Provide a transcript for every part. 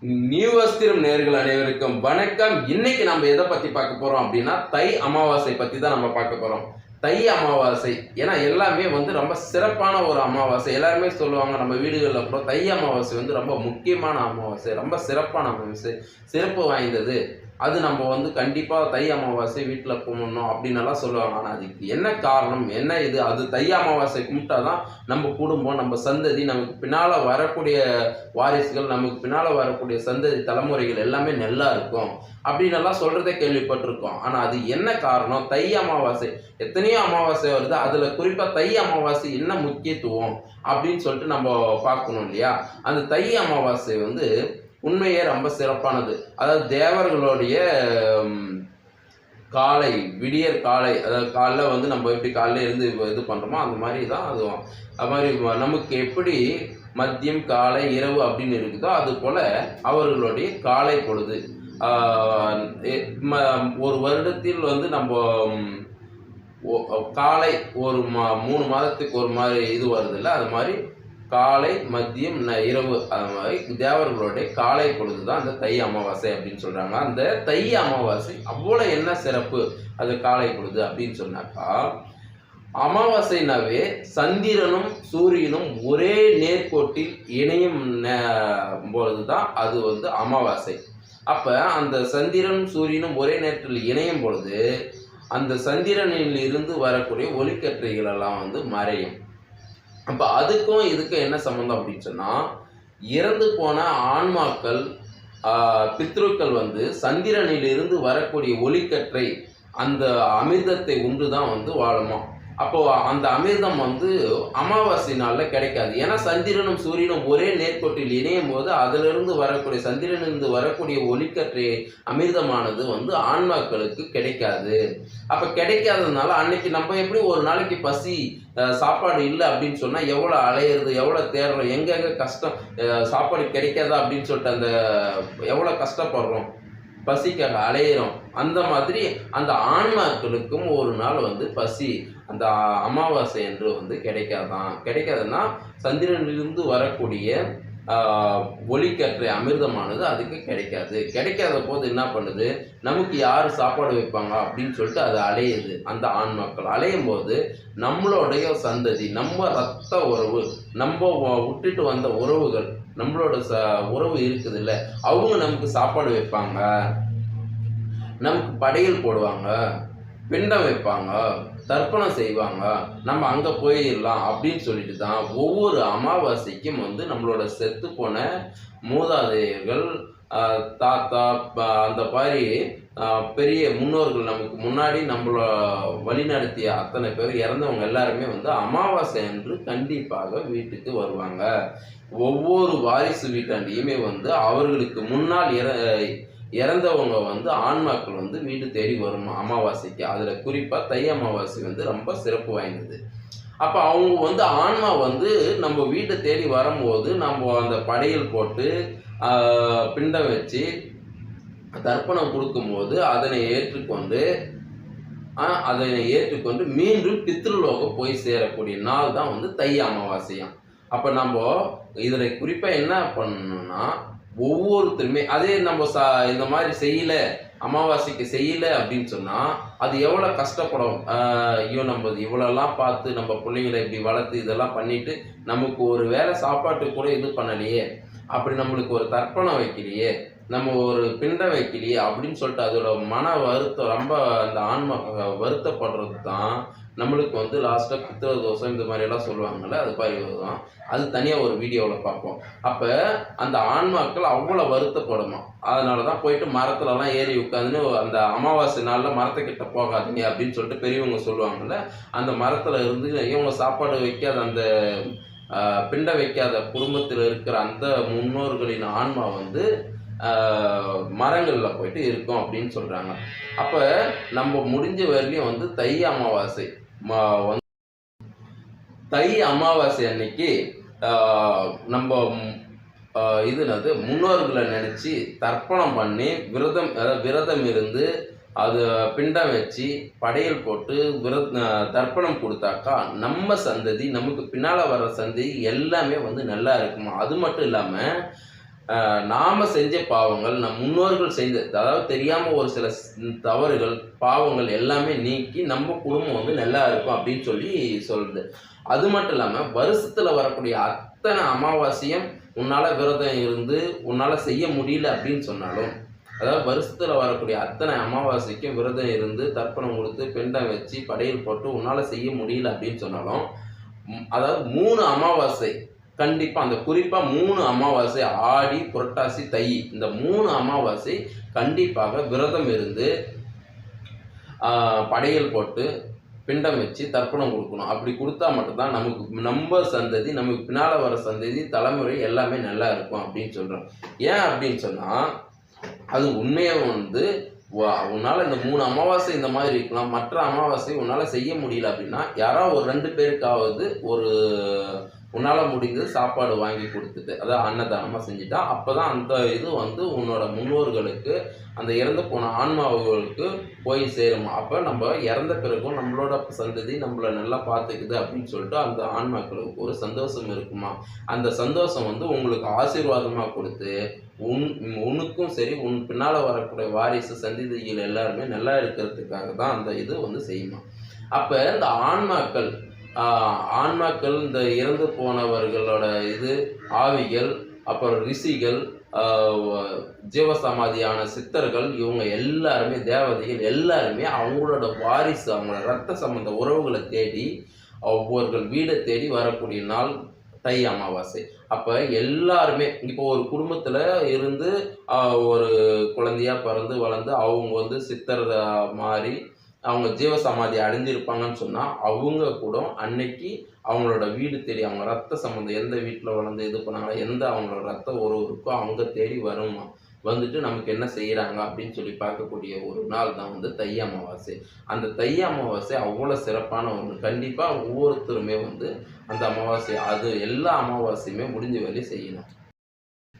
New வஸ்திரம் நேர்கள் அனைவருக்கும் வணக்கம். இன்னைக்கு நம்ம எதை பத்தி பார்க்க போறோம் அப்படின்னா தை அமாவாசை பத்தி தான் நம்ம பார்க்க போறோம். தை அமாவாசை. ஏன்னா எல்லாமே வந்து ரொம்ப சிறப்பான ஒரு அமாவாசை. எல்லாருமே சொல்லுவாங்க நம்ம வீடுகளில் கூட தை அமாவாசை வந்து ரொம்ப முக்கியமான அமாவாசை ரொம்ப சிறப்பான அமாவாசை சிறப்பு வாய்ந்தது. அது நம்ம வந்து கண்டிப்பாக தை அமாவாசை வீட்டில் கும்பிடணும் அப்படின்னு எல்லாம் சொல்லுவாங்க. ஆனால் அதுக்கு என்ன காரணம் என்ன இது? அது தை அமாவாசை கும்பிட்டா தான் நம்ம குடும்பம் நம்ம சந்ததி நமக்கு பின்னால் வரக்கூடிய வாரிசுகள் நமக்கு பின்னால் வரக்கூடிய சந்ததி தலைமுறைகள் எல்லாமே நல்லா இருக்கும் அப்படின்னு எல்லாம் சொல்கிறதே கேள்விப்பட்டிருக்கோம். ஆனால் அது என்ன காரணம்? தை அமாவாசை. எத்தனையோ அமாவாசை வருது. அதில் குறிப்பாக தை அமாவாசை என்ன முக்கியத்துவம் அப்படின்னு சொல்லிட்டு நம்ம பார்க்கணும் இல்லையா? அந்த தை அமாவாசை வந்து உண்மையே ரொம்ப சிறப்பானது. அதாவது தேவர்களுடைய காலை விடியற் காலை அதாவது காலைல வந்து நம்ம எப்படி காலைல இருந்து இது பண்ணுறோமோ அந்த மாதிரி தான் அதுவும். அது மாதிரி நமக்கு எப்படி மதியம் காலை இரவு அப்படின்னு இருக்குதோ அது போல் அவர்களுடைய காலை பொழுது. ம- ஒரு வருடத்தில் வந்து நம்ம காலை ஒரு மா மூணு மாதத்துக்கு ஒரு மாதிரி இது வருதுல்ல அது மாதிரி காலை மதியம் ந- இரவு. அது மாதிரி தேவர்களுடைய காலை பொழுது தான் அந்த தை அமாவாசை அப்படின்னு சொல்கிறாங்க அந்த தை அமாவாசை அவ்வளோ என்ன சிறப்பு? அது காலை பொழுது அப்படின்னு சொன்னாக்கா அமாவாசைனாவே சந்திரனும் சூரியனும் ஒரே நேர்கோட்டில் இணையும் பொழுது தான் அது வந்து அமாவாசை. அப்போ அந்த சந்திரனும் சூரியனும் ஒரே நேரத்தில் இணையும் பொழுது அந்த சந்திரனில் இருந்து வரக்கூடிய ஒளிக்கற்றைகள் எல்லாம் வந்து மறையும். அப்போ அதுக்கும் இதுக்கும் என்ன சம்மந்தம் அப்படின்னு சொன்னால் இறந்து போன ஆன்மாக்கள் பித்ருக்கள் வந்து சந்திரனிலிருந்து வரக்கூடிய ஒளிக்கற்றை அந்த அமிர்தத்தை உண்டு தான் வந்து வாழுமா அப்போ அந்த அமிர்தம் வந்து அமாவாசை நாளில் கிடைக்காது. ஏன்னா சந்திரனும் சூரியனும் ஒரே நேர்கோட்டில் இணையும் போது அதிலிருந்து வரக்கூடிய சந்திரனிலிருந்து வரக்கூடிய ஒளிக்கற்றை அமிர்தமானது வந்து ஆன்மாக்களுக்கு கிடைக்காது. அப்போ கிடைக்காததுனால அன்னைக்கு நம்ம எப்படி ஒரு நாளைக்கு பசி சாப்பாடு இல்லை அப்படின்னு சொன்னால் எவ்வளோ அலையிறது எவ்வளோ தேடுறோம் எங்கெங்கே கஷ்டம் சாப்பாடு கிடைக்காதா அப்படின்னு சொல்லிட்டு அந்த எவ்வளோ கஷ்டப்படுறோம் பசிக்காக அலையிறோம். அந்த மாதிரி அந்த ஆன்மாக்களுக்கும் ஒரு நாள் வந்து பசி. அந்த அமாவாசை என்று வந்து கிடைக்காதான். கிடைக்காதுன்னா சந்திரனிலிருந்து வரக்கூடிய ஆஹ், அமிர்தமானது அதுக்கு கிடைக்காது. கிடைக்காத போது என்ன பண்ணுது? நமக்கு யார் சாப்பாடு வைப்பாங்க அப்படின்னு சொல்லிட்டு அது அலையுது அந்த ஆண் மக்கள் அலையும் போது நம்மளுடைய சந்ததி நம்ம ரத்த உறவு நம்ம விட்டுட்டு வந்த உறவுகள் நம்மளோட ச உறவு இருக்குது இல்லை அவங்க நமக்கு சாப்பாடு வைப்பாங்க. நமக்கு படையல் போடுவாங்க. பிண்டம் வைப்பாங்க தர்ப்பணம் செய்வாங்க நம்ம அங்கே போயிடலாம் அப்படின்னு சொல்லிட்டு தான் ஒவ்வொரு அமாவாசைக்கும் வந்து நம்மளோட செத்து போன மூதாதையர்கள் தாத்தா அந்த மாதிரி பெரிய முன்னோர்கள் நமக்கு முன்னாடி நம்மள வழிநடத்திய அத்தனை பேர் இறந்தவங்க எல்லாருமே வந்து அமாவாசை அன்று கண்டிப்பாக வீட்டுக்கு வருவாங்க. ஒவ்வொரு வாரிசு வீட்டாண்டியுமே வந்து அவர்களுக்கு முன்னால் இற இறந்தவங்க வந்து ஆன்மாக்கள் வந்து வீடு தேடி வரும் அமாவாசைக்கு. அதில் குறிப்பாக தை அமாவாசை வந்து ரொம்ப சிறப்பு வாய்ந்தது. அப்போ அவங்க வந்து ஆன்மா வந்து நம்ம வீட்டை தேடி வரும்போது நம்ம அந்த படையல் போட்டு பிண்டம் வச்சு தர்ப்பணம் கொடுக்கும்போது அதனை ஏற்றுக்கொண்டு அதனை ஏற்றுக்கொண்டு மீண்டும் பித்ருலோகம் போய் சேரக்கூடிய நாள் தான் வந்து தை அமாவாசையாம். அப்போ நம்ம இதில் குறிப்பாக என்ன பண்ணணும்னா ஒவ்வொருத்தருமே அதே நம்ம ச இந்த மாதிரி செய்யல அமாவாசைக்கு செய்யல அப்படின்னு சொன்னால் அது எவ்வளோ கஷ்டப்படும்? ஐயோ நம்ம இவ்வளோலாம் பார்த்து நம்ம பிள்ளைங்களை இப்படி வளர்த்து இதெல்லாம் பண்ணிட்டு நமக்கு ஒரு வேலை சாப்பாட்டு கூட இது பண்ணலையே அப்படி நம்மளுக்கு ஒரு தர்ப்பணம் வைக்கலையே நம்ம ஒரு பிண்டம் வைக்கலையே அப்படின்னு சொல்லிட்டு அதோட மன வருத்தம் ரொம்ப அந்த ஆன்ம வருத்தப்படுறது தான் நம்மளுக்கு வந்து லாஸ்ட்டாக பித்திர தோசை இந்த மாதிரி எல்லாம் அது மாதிரி தான் அது தனியாக ஒரு வீடியோவில் பார்ப்போம். அப்போ அந்த ஆன்மாக்கள் அவ்வளோ வருத்தப்படுமா? அதனால தான் போயிட்டு மரத்துலலாம் ஏறி உட்காந்துன்னு அந்த அமாவாசை நாளில் மரத்துக்கிட்ட போகாதீங்க அப்படின்னு சொல்லிட்டு பெரியவங்க சொல்லுவாங்கள்ல அந்த மரத்தில் இருந்து இவங்க சாப்பாடு வைக்காத அந்த பிண்ட வைக்காத குடும்பத்தில் இருக்கிற அந்த முன்னோர்களின் ஆன்மா வந்து மரங்களில் போயிட்டு இருக்கும் அப்படின்னு சொல்கிறாங்க அப்போ நம்ம முடிஞ்ச வரையிலையும் வந்து தை அமாவாசை தை அமாவாசை அன்னைக்கு நம்ம ம், இது என்னது முன்னோர்களை நினச்சி தர்ப்பணம் பண்ணி விரதம் அதாவது விரதம் இருந்து அது பிண்டம் வச்சு படையல் போட்டு விரத் தர்ப்பணம் கொடுத்தாக்கா நம்ம சந்ததி நமக்கு பின்னால் வர்ற சந்ததி எல்லாமே வந்து நல்லா இருக்குமா? அது மட்டும் இல்லாமல் நாம் செஞ்ச பாவங்கள் நம் முன்னோர்கள் செய்த அதாவது தெரியாமல் ஒரு சில தவறுகள் பாவங்கள் எல்லாமே நீக்கி நம்ம குடும்பம் வந்து நல்லா இருக்கும் அப்படின்னு சொல்லி சொல்லுது. அது மட்டும் இல்லாமல் வருஷத்தில் வரக்கூடிய அத்தனை அமாவாசையும் உன்னால் விரதம் இருந்து உன்னால் செய்ய முடியல அப்படின்னு சொன்னாலும் அதாவது வருஷத்தில் வரக்கூடிய அத்தனை அமாவாசைக்கும் விரதம் இருந்து தர்ப்பணம் கொடுத்து பெண்டம் வச்சு படையல் போட்டு உன்னால் செய்ய முடியல அப்படின்னு சொன்னாலும் அதாவது மூணு அமாவாசை கண்டிப்பாக அந்த குறிப்பாக மூணு அமாவாசை ஆடி புரட்டாசி தை இந்த மூணு அமாவாசை கண்டிப்பாக விரதம் இருந்து படையல் போட்டு பிண்டம் வச்சு தர்ப்பணம் கொடுக்கணும். அப்படி கொடுத்தா மட்டும்தான் நமக்கு நம்ம சந்ததி நமக்கு பின்னால் வர சந்ததி தலைமுறை எல்லாமே நல்லா இருக்கும் அப்படின்னு சொல்கிறோம் ஏன் அப்படின்னு சொன்னால் அது உண்மையாக வந்து உன்னால் இந்த மூணு அமாவாசை இந்த மாதிரி இருக்கலாம். மற்ற அமாவாசை உன்னால் செய்ய முடியல அப்படின்னா யாராவது ஒரு ரெண்டு பேருக்காவது ஒரு உன்னால் முடிந்தது சாப்பாடு வாங்கி கொடுத்துட்டு அதாவது அன்னதானமா செஞ்சுட்டா அப்பதான் அந்த இது வந்து உன்னோட முன்னோர்களுக்கு அந்த இறந்து போன ஆன்மாவுகளுக்கு போய் சேரும். அப்போ நம்ம இறந்த பிறகும் நம்மளோட சந்ததி நம்மள நல்லா பார்த்துக்குது அப்படின்னு சொல்லிட்டு அந்த ஆன்மாக்களுக்கு ஒரு சந்தோஷம் இருக்குமா? அந்த சந்தோஷம் வந்து உங்களுக்கு ஆசீர்வாதமாக கொடுத்து உன் உனக்கும் சரி உன் பின்னால் வரக்கூடிய வாரிசு சந்ததிகள் எல்லாருமே நல்லா இருக்கிறதுக்காக தான் அந்த இது வந்து செய்யுமா? அப்போ இந்த ஆன்மாக்கள் ஆன்மாக்கள் இந்த இறந்து போனவர்களோட இது ஆவிகள் அப்புறம் ரிஷிகள் ஜீவசமாதியான சித்தர்கள் இவங்க எல்லாருமே தேவதைகள் எல்லாருமே அவங்களோட வாரிசு அவங்களோட ரத்த சம்பந்த உறவுகளை தேடி ஒவ்வொருகள் வீடை தேடி வரக்கூடிய நாள் தை அமாவாசை. அப்போ எல்லாருமே இப்போ ஒரு குடும்பத்தில் இருந்து ஒரு குழந்தையா பிறந்து வளர்ந்து அவங்க வந்து சித்தர் மாறி அவங்க ஜீவ சமாதி அடைஞ்சிருப்பாங்கன்னு சொன்னால் அவங்க கூட அன்னைக்கு அவங்களோட வீடு தேடி அவங்க ரத்த சம்மந்தம் எந்த வீட்டில் வளர்ந்து இது பண்ணாங்களோ எந்த அவங்களோட ரத்த உறவு இருக்கோ அவங்க தேடி வருமா? வந்துட்டு நமக்கு என்ன செய்கிறாங்க அப்படின்னு சொல்லி பார்க்கக்கூடிய ஒரு நாள் தான் வந்து தை அமாவாசை. அந்த தை அமாவாசை அவ்வளோ சிறப்பான ஒன்று கண்டிப்பாக ஒவ்வொருத்தருமே வந்து அந்த அமாவாசை அது எல்லா அமாவாசையுமே முடிஞ்ச வரை செய்யணும்.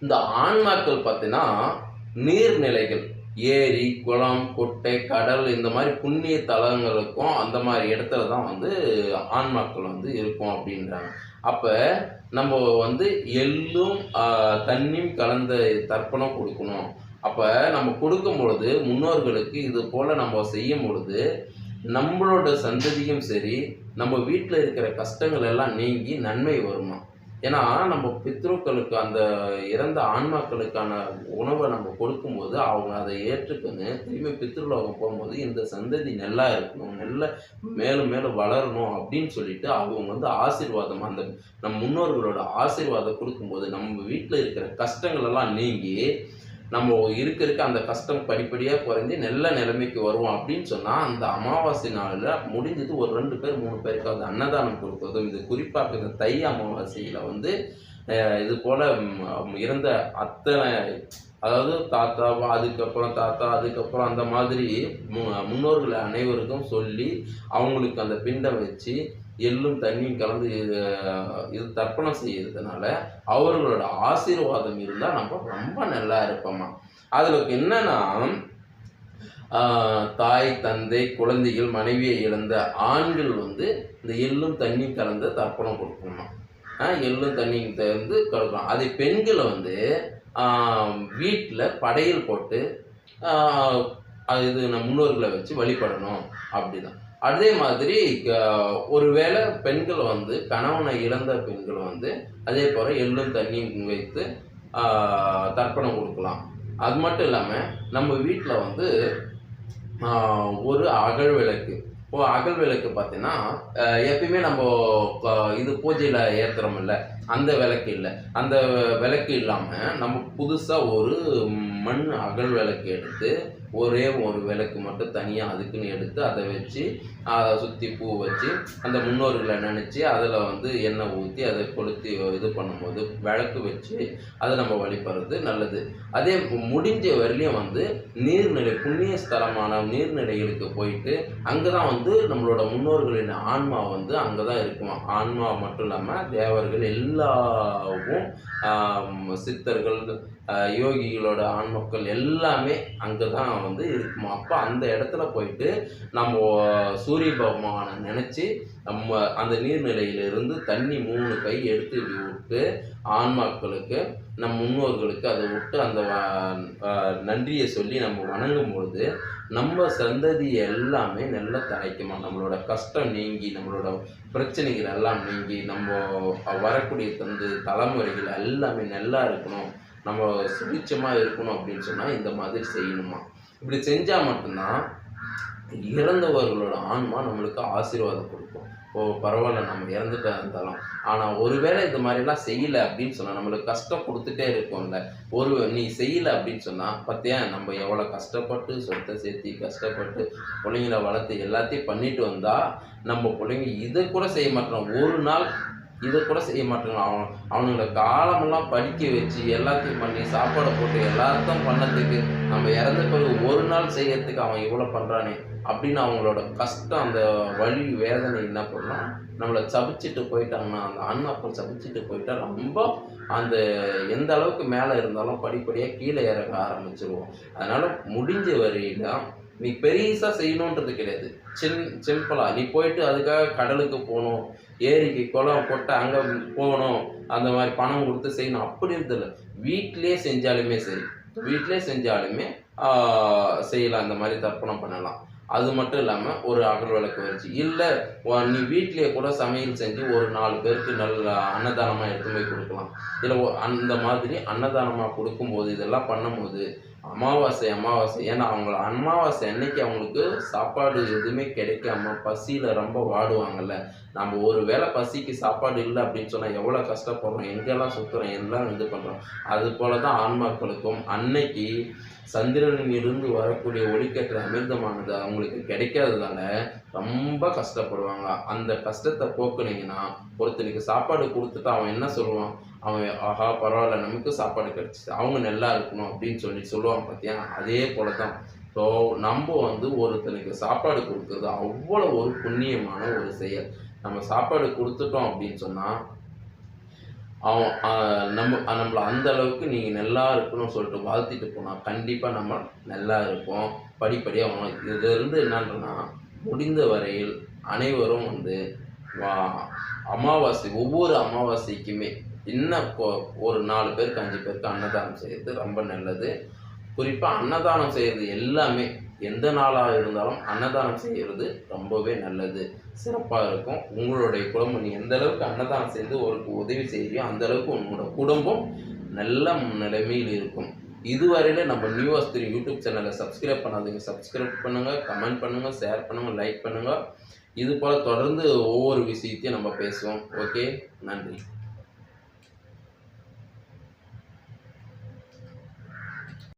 இந்த ஆன்மாக்கள் பார்த்தீங்கன்னா நீர்நிலைகள். ஏரி குளம் குட்டை கடல் இந்த மாதிரி புண்ணிய தலங்களுக்கும் அந்த மாதிரி இடத்துல தான் வந்து ஆன்மாக்கள் வந்து இருக்கும் அப்படின்றாங்க. அப்போ நம்ம வந்து எள்ளும் தண்ணியும் கலந்த தர்ப்பணம் கொடுக்கணும். அப்போ நம்ம கொடுக்கும் பொழுது முன்னோர்களுக்கு இது போல் நம்ம செய்யும் பொழுது நம்மளோட சந்ததியும் சரி நம்ம வீட்டில் இருக்கிற கஷ்டங்கள் எல்லாம் நீங்கி நன்மை வருமா? ஏன்னா நம்ம பித்ருக்களுக்கு அந்த இறந்த ஆன்மாக்களுக்கான உணவை நம்ம கொடுக்கும்போது அவங்க அதை ஏற்றுக்கொண்டு திரும்பி பித்ருலோகம் போகும்போது இந்த சந்ததி நல்லா இருக்கணும் நல்ல மேலும் மேலும் வளரணும் அப்படின்னு சொல்லிட்டு அவங்க வந்து ஆசீர்வாதம் அந்த நம் முன்னோர்களோட ஆசீர்வாதம் கொடுக்கும்போது நம்ம வீட்டில் இருக்கிற கஷ்டங்கள் எல்லாம் நீங்கி நம்ம இருக்க இருக்க அந்த கஷ்டம் படிப்படியாக குறைஞ்சி நல்ல நிலைமைக்கு வருவோம் அப்படின்னு சொன்னால் அந்த அமாவாசை நாளில் முடிஞ்சது ஒரு ரெண்டு பேர் மூணு பேருக்காவது அன்னதானம் கொடுப்பதும் இது குறிப்பாக இந்த தை அமாவாசையில் வந்து இது போல் இருந்த இறந்த அத்தனை அதாவது தாத்தா அதுக்கப்புறம் தாத்தா அதுக்கப்புறம் அந்த மாதிரி மு- முன்னோர்கள் அனைவருக்கும் சொல்லி அவங்களுக்கு அந்த பிண்டை வச்சு எள்ளும் தண்ணியும் கலந்து இது தர்ப்பணம் செய்யறதுனால அவர்களோட ஆசீர்வாதம் இருந்தால் நம்ம ரொம்ப நல்லா இருப்போமா. அதில் என்னன்னா தாய் தந்தை குழந்தைகள் மனைவியை இழந்த ஆண்கள் வந்து இந்த எள்ளும் தண்ணி கலந்த தர்ப்பணம் கொடுக்கணுமா? எள்ளும் தண்ணி வந்து கொடுக்கணும். அதே பெண்களை வந்து வீட்டில் படையல் போட்டு அது இது நம்ம முன்னோர்களை வச்சு வழிபடணும் அப்படிதான். அதே மாதிரி க- ஒருவேளை பெண்கள் வந்து கணவனை இழந்த பெண்கள் வந்து அதே போல் எள்ளும் தண்ணியும் வைத்து தர்ப்பணம் கொடுக்கலாம். அது மட்டும் இல்லாமல் நம்ம வீட்டில் வந்து ஒரு அகல் விளக்கு. இப்போ அகல் விளக்கு பார்த்தீங்கன்னா எப்பயுமே நம்ம இது பூஜையில் ஏற்றுறோம் இல்லை அந்த விளக்கு இல்லை. அந்த விளக்கு இல்லாமல் நம்ம புதுசாக ஒரு மண் அகல் விளக்கு எடுத்து ஒரே ஒரு விளக்கு மட்டும் தனியாக அதுக்குன்னு எடுத்து அதை வச்சு அதை சுற்றி பூ வச்சு அந்த முன்னோர்களை நினச்சி அதில் வந்து எண்ணெய் ஊற்றி அதை கொளுத்தி இது பண்ணும்போது விளக்கு வச்சு அதை நம்ம வழிபடுறது நல்லது. அதே முடிஞ்ச வரையிலையும் வந்து நீர்நிலை புண்ணிய ஸ்தலமான நீர்நிலைகளுக்கு போயிட்டு அங்கே தான் வந்து நம்மளோட முன்னோர்களின் ஆன்மா வந்து அங்கே தான் இருக்கும்? ஆன்மா மட்டும் இல்லாமல் தேவர்கள் எல்லாவும் சித்தர்கள் யோகிகளோட ஆன்மக்கள் எல்லாமே அங்கே தான் வந்து இருக்குமா? அப்போ அந்த இடத்துல போயிட்டு நம்ம சூரிய பகவானை நினச்சி நம்ம அந்த நீர்நிலையிலிருந்து தண்ணி மூணு கை எடுத்து இப்படி விட்டு ஆன்மாக்களுக்கு நம் முன்னோர்களுக்கு அதை விட்டு அந்த நன்றியை சொல்லி நம்ம வணங்கும் பொழுது நம்ம சந்ததி எல்லாமே நல்லா தலைக்குமா நம்மளோட கஷ்டம் நீங்கி நம்மளோட பிரச்சனைகள் எல்லாம் நீங்கி நம்ம வரக்கூடிய தந்து தலைமுறைகள் எல்லாமே நல்லா இருக்கணும். நம்ம சுபிச்சமாக இருக்கணும் அப்படின்னு சொன்னால் இந்த மாதிரி செய்யணுமா? இப்படி செஞ்சால் மட்டும்தான் இறந்தவர்களோட ஆன்மா நம்மளுக்கு ஆசீர்வாதம் கொடுக்கும். ஓ பரவாயில்ல நம்ம இறந்துட்டா இருந்தாலும். ஆனால் ஒருவேளை இது மாதிரிலாம் செய்யலை அப்படின்னு சொன்னால் நம்மளுக்கு கஷ்டம் கொடுத்துட்டே இருக்கும்ல. ஒரு நீ செய்யலை அப்படின்னு சொன்னால் பார்த்தியா நம்ம எவ்வளோ கஷ்டப்பட்டு சொத்தை சேர்த்தி கஷ்டப்பட்டு பிள்ளைங்கள வளர்த்து எல்லாத்தையும் பண்ணிட்டு வந்தால் நம்ம பிள்ளைங்க இதை கூட செய்ய மாட்டோம். ஒரு நாள் இதை கூட செய்ய மாட்டேங்கிறான். அவன் அவனுங்களை காலமெல்லாம் படிக்க வச்சு எல்லாத்தையும் பண்ணி சாப்பாடை போட்டு எல்லாத்தையும் பண்ணதுக்கு நம்ம இறந்த பிறகு ஒரு நாள் செய்யறதுக்கு அவன் இவ்வளோ பண்ணுறானே அப்படின்னு அவங்களோட கஷ்டம் அந்த வழி வேதனை என்ன பண்ணலாம் நம்மளை சபிச்சுட்டு போயிட்டாங்கன்னா அந்த ஆன்மாக்கள் சபிச்சுட்டு போயிட்டா ரொம்ப அந்த எந்த அளவுக்கு மேலே இருந்தாலும் படிப்படியாக கீழே இறக்க ஆரம்பிச்சிருவோம். அதனால் முடிஞ்ச வரையில நீ பெருசா செய்யணுன்றது கிடையாது. சின் சிம்பிளாக நீ போயிட்டு அதுக்காக கடலுக்கு போகணும். ஏரிக்கு குளம் கொட்டை அங்கே போகணும் அந்த மாதிரி பணம் கொடுத்து செய்யணும். அப்படி இருந்ததில்ல வீட்டிலே செஞ்சாலுமே சரி. வீட்டிலே செஞ்சாலுமே செய்யலாம். இந்த மாதிரி தர்ப்பணம் பண்ணலாம். அது மட்டும் இல்லாமல் ஒரு அகல் விளக்கு வச்சு இல்லை நீ வீட்டிலேயே கூட சமையல் செஞ்சு ஒரு நாலு பேருக்கு நல்ல அன்னதானமாக எடுத்து போய் கொடுக்கலாம். இல்லை அந்த மாதிரி அன்னதானமாக கொடுக்கும்போது இதெல்லாம் பண்ணும்போது அமாவாசை அமாவாசை. ஏன்னா அவங்க அமாவாசை அன்னைக்கு அவங்களுக்கு சாப்பாடு எதுவுமே கிடைக்காம பசியில் ரொம்ப வாடுவாங்கல்ல. நம்ம ஒரு வேளை பசிக்கு சாப்பாடு இல்லை அப்படின்னு சொன்னால் எவ்வளோ கஷ்டப்படுறோம்? எங்கெல்லாம் சுற்றுறோம் எல்லாம் இது பண்ணுறோம் அது போல தான் ஆன்மாக்களுக்கும் அன்னைக்கு சந்திரனில் இருந்து வரக்கூடிய ஒளிக்கற்ற அமிர்தமானது அவங்களுக்கு கிடைக்காததால ரொம்ப கஷ்டப்படுவாங்க. அந்த கஷ்டத்தை போக்குனீங்கன்னா ஒருத்தனுக்கு சாப்பாடு கொடுத்துட்டு அவன் என்ன சொல்லுவான்? அவன் ஆஹா பரவாயில்ல நமக்கு சாப்பாடு கிடச்சிது அவங்க நல்லா இருக்கணும் அப்படின்னு சொல்லி சொல்லுவான் பார்த்தியா அதே போல தான் ஸோ நம்ம வந்து ஒருத்தனுக்கு சாப்பாடு கொடுக்குறது அவ்வளோ ஒரு புண்ணியமான ஒரு செயல். நம்ம சாப்பாடு கொடுத்துட்டோம் அப்படின்னு சொன்னால் அவன் நம்ம நம்மளை அந்த அளவுக்கு நீங்கள் நல்லா இருக்கணும்னு சொல்லிட்டு வாழ்த்திட்டு போனால் கண்டிப்பாக நம்ம நல்லா இருப்போம். படிப்படியாக அவன் இதிலிருந்து என்னன்றனா முடிந்த வரையில் அனைவரும் வந்து வா- அமாவாசை ஒவ்வொரு அமாவாசைக்குமே இன்னும் ஒரு நாலு பேருக்கு அஞ்சு பேருக்கு அன்னதானம் செய்கிறது ரொம்ப நல்லது. குறிப்பாக அன்னதானம் செய்கிறது எல்லாமே எந்த நாளாக இருந்தாலும் அன்னதானம் செய்கிறது ரொம்பவே நல்லது. சிறப்பாக இருக்கும். உங்களுடைய குடும்பம் நீ எந்த அளவுக்கு அன்னதானம் செய்து ஒரு உதவி செய்யறியோ அந்த அளவுக்கு உன்னோட குடும்பம் நல்ல நிலைமையில் இருக்கும். இதுவரையில நம்ம நியூ அஸ்திரி யூடியூப் சேனலை சப்ஸ்கிரைப் பண்ணாதீங்க. சப்ஸ்கிரைப் பண்ணுங்கள் கமெண்ட் பண்ணுங்கள் ஷேர் பண்ணுங்கள் லைக் பண்ணுங்கள் இது போல் தொடர்ந்து ஒவ்வொரு விஷயத்தையும் நம்ம பேசுவோம். ஓகே? நன்றி.